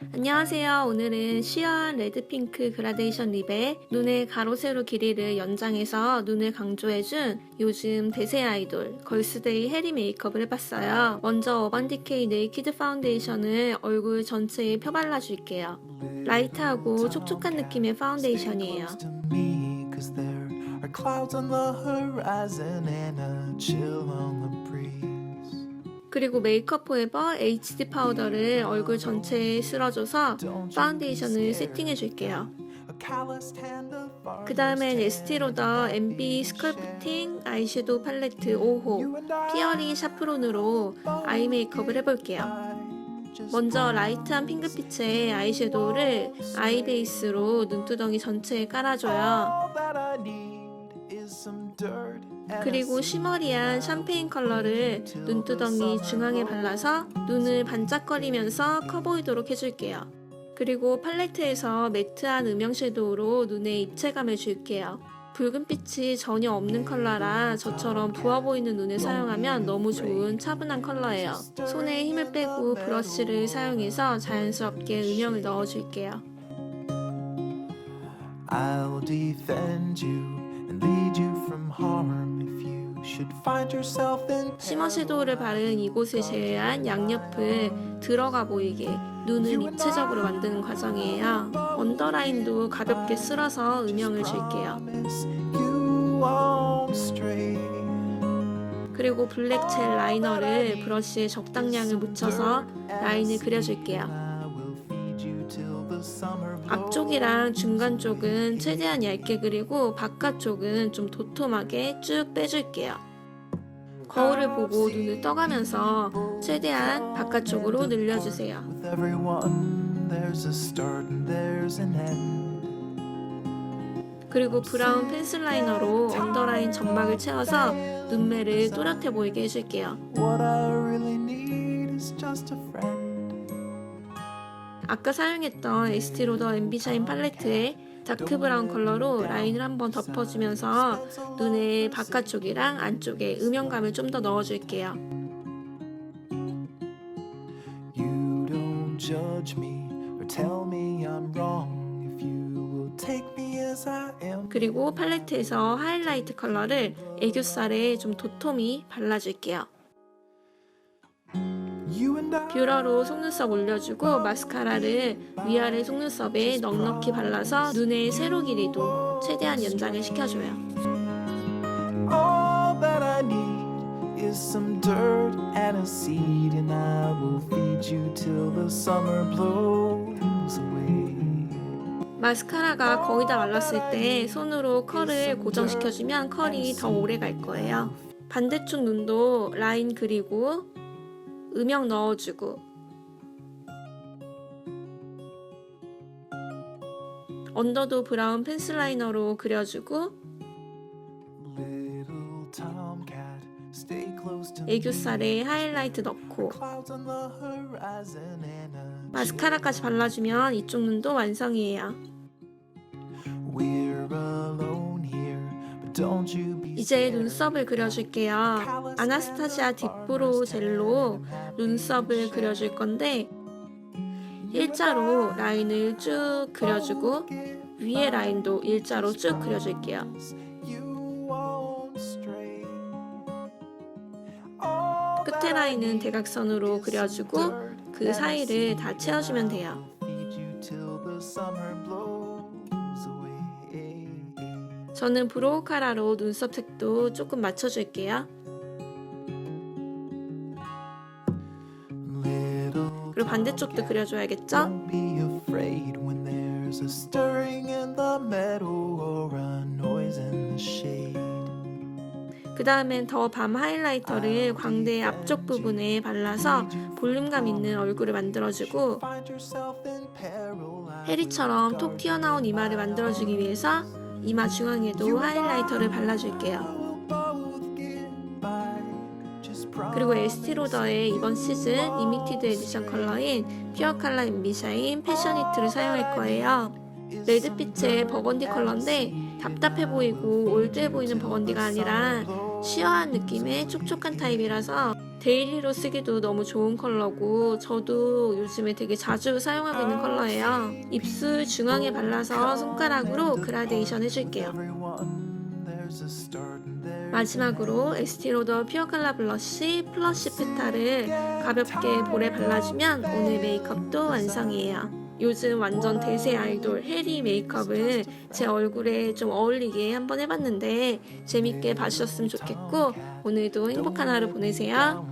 안녕하세요. 오늘은 시어한 레드핑크 그라데이션 립에 눈의 가로 세로 길이를 연장해서 눈을 강조해준 요즘 대세 아이돌 걸스데이 해리 메이크업을 해봤어요. 먼저 어반디케이 네이키드 파운데이션을 얼굴 전체에 펴발라줄게요. 라이트하고 촉촉한 느낌의 파운데이션이에요. 그리고 메이크업 포에버 HD 파우더를 얼굴 전체에 쓸어줘서 파운데이션을 of ours 그 다음엔 에스티로더 MB 스컬프팅 아이섀도우 팔레트 5호 피어링 샤프론으로 아이 메이크업을 해볼게요. 먼저 라이트한 핑크빛의 아이섀도우를 아이 베이스로 눈두덩이 전체에 깔아줘요. 그리고 쉬머리한 샴페인 컬러를 눈두덩이 중앙에 발라서 눈을 반짝거리면서 커 보이도록 해줄게요. 그리고 팔레트에서 매트한 음영 섀도우로 눈에 입체감을 줄게요. 붉은빛이 전혀 없는 컬러라 저처럼 부어 보이는 눈을 사용하면 너무 좋은 차분한 컬러예요. 손에 힘을 빼고 브러쉬를 사용해서 자연스럽게 음영을 넣어줄게요. I'll defend you 쉬머 섀도우를 바른 이곳을 제외한 양옆을 들어가 보이게 눈을 입체적으로 만드는 과정이에요. 언더라인도 가볍게 쓸어서 음영을 줄게요. 그리고 블랙 젤 라이너를 브러쉬에 적당량을 묻혀서 라인을 그려줄게요. 앞쪽이랑 중간 쪽은 최대한 얇게 그리고 바깥 쪽은 좀 도톰하게 쭉 빼줄게요. 거울을 보고 눈을 떠가면서 최대한 바깥쪽으로 늘려주세요. 그리고 브라운 펜슬 라이너로 언더라인 점막을 채워서 눈매를 또렷해 보이게 해줄게요. 아까 사용했던 에스티 로더 앰비샤인 팔레트에 다크 브라운 컬러로 라인을 한번 덮어주면서 눈의 바깥쪽이랑 안쪽에 음영감을 좀 더 넣어줄게요. 그리고 팔레트에서 하이라이트 컬러를 애교살에 좀 도톰히 발라줄게요. 뷰러로 속눈썹 올려주고 마스카라를 위아래 속눈썹에 넉넉히 발라서 눈의 세로 길이도 최대한 연장을 시켜줘요. Is some dirt and a seed, and I will feed you till the summer blows away. 마스카라가 거의 다 말랐을 때 손으로 컬을 고정시켜주면 컬이 더 오래 갈 거예요. 반대쪽 눈도 라인 그리고 음영 넣어주고 언더도 브라운 펜슬 라이너로 그려주고. 애교살에 하이라이트 넣고 마스카라까지 발라주면 이쪽 눈도 완성이에요. 이제. 눈썹을 그려줄게요. 아나스타시아 딥브로우 젤로 눈썹을 그려줄 건데 일자로 라인을 쭉 그려주고 위에 라인도 일자로 쭉 그려줄게요. 끝에 라인은 대각선으로 그려주고 그 사이를 다 채워주면 돼요. 저는 브로우 카라로 눈썹 색도 조금 맞춰줄게요. 그리고 반대쪽도 그려줘야겠죠? Don't be afraid when there's a stirring in the meadow or a noise in the shade. 그 다음엔 더 밤 하이라이터를 광대 앞쪽 부분에 발라서 볼륨감 있는 얼굴을 만들어주고 해리처럼 톡 튀어나온 이마를 만들어주기 위해서 이마 중앙에도 하이라이터를 발라줄게요. 그리고 에스티로더의 이번 시즌 리미티드 에디션 컬러인 퓨어 칼라 앰비샤인 패셔니트를 사용할 거예요. 레드빛의 버건디 컬러인데 답답해 보이고 올드해 보이는 버건디가 아니라 시어한 느낌의 촉촉한 타입이라서 데일리로 쓰기도 너무 좋은 컬러고 저도 요즘에 되게 자주 사용하고 있는 컬러예요. 입술 중앙에 발라서 손가락으로 그라데이션 해줄게요. 마지막으로 에스티로더 퓨어 칼라 블러쉬 플러쉬 페타를 가볍게 볼에 발라주면 오늘 메이크업도 완성이에요. 요즘 완전 대세 아이돌 해리 메이크업을 제 얼굴에 좀 어울리게 한번 해봤는데 재밌게 봐주셨으면 좋겠고 오늘도 행복한 하루 보내세요.